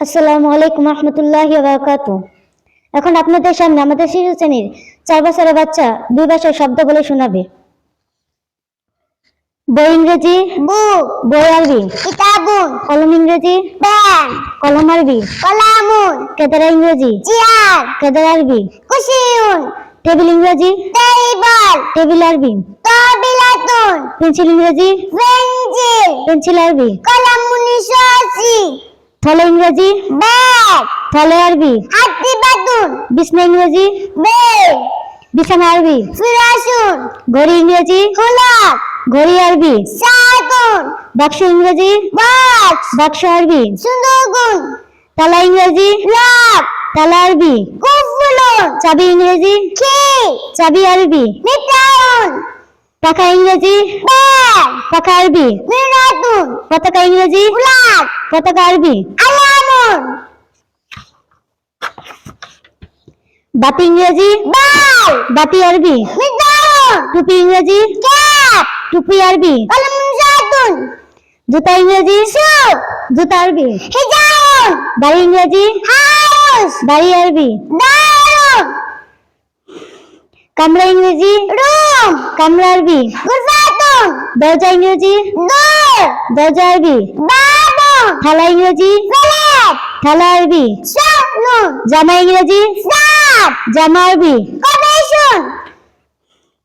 আসসালামু আলাইকুম রহমতুল্লাহ বারকাতু এখন আপনাদের সামনে আমাদের শিশু শ্রেণির চার বছরের বাচ্চা দুই ভাষায় শব্দ বলে শোনাবে। বই ইংরেজি বুক বই আরবি কিতাবুন কলম ইংরেজি পেন কলম আরবি কলামুন কেদারা ইংরেজি চেয়ার কেদারা আরবি কুশিউন টেবিল ইংরেজি টেবিল টেবিল আরবি তবিলাতুন পেন্সিল ইংরেজি পেন্সিল পেন্সিল আরবি কলামুনি সসি থলে ইংরেজি? ব্যাগ থলে আরবি? হাতি বাতুন বিছনা ইংরেজি? বেল বিছানা আরবি? ফিরাসুন ঘড়ি ইংরেজি? হুলাক ঘড়ি আরবি? সাতুন বাক্স ইংরেজি? বক্স বাক্স আরবি? সুন্দরগুন তালা ইংরেজি? লক তালা আরবি? কুফুলুন চাবি ইংরেজি? কি চাবি আরবি? মিটাউন। পাখা ইংরেজি? ব্যাগ পাখা আরবি? মিনাতুন পতাকা ইংরেজি? উলাক পতাকা আরবি? আলামুন বাতি ইংরেজি? বাল বাতি আরবি? মিটাউন টুপি ইংরেজি? ক্যাপ টুপি আরবি? কলামুন সাতুন জুতা ইংরেজি? শু জুতা আরবি? হিজাউন। বাড়ি ইংরেজি? হাউস। বাড়ি আরবি? দারুণ কামরা ইংরেজি? রুম। কামরা আরবি? গুরফাতুন দরজা ইংরেজি? দোর। দরজা আরবি? থালা ইংরেজি? থালা আরবি? জামা ইংরেজি? জামা আরবি? কমিশন।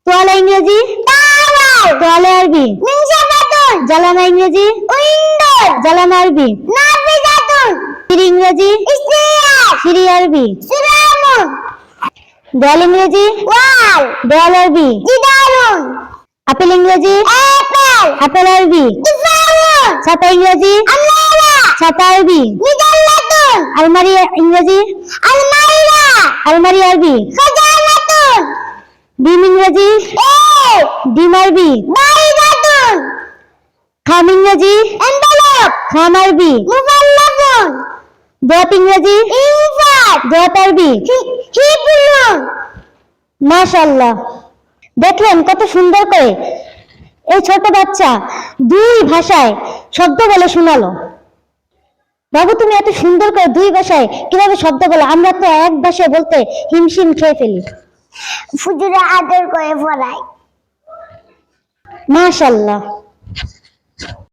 তোয়ালা ইংরেজি? টাওয়াল তোয়ালা আরবি? জালানা ইংরেজি? উইন্ডো জালানা আরবি? সিঁড়ি ইংরেজি? সিঁড়ি আরবি? সুরামুন দেয়াল ইংরেজি? ওয়াল দেয়াল আরবি? জিদারুন। আপেল ইংরেজি অ্যাপল আপেল আরবি ছাতা ইংরেজি ছাতা আরবি আলমারি ইংরেজি আলমারি আরবি ডিম ইংরেজি ডিম আরবি খাম ইংরেজি খাম আরবি দোয়াত ইংরেজি দোয়াত আরবি মাশাল্লাহ দেখলেন কত সুন্দর করে। এই ছোট বাচ্চা দুই ভাষায় শব্দ বলে শোনালো। বাবু তুমি এত সুন্দর করে দুই ভাষায় কীভাবে শব্দ বলো? আমরা তো এক ভাষায় বলতে হিমশিম খেয়ে ফেলি। ফুজুরে আদর করে পড়ায় মাশাল্লাহ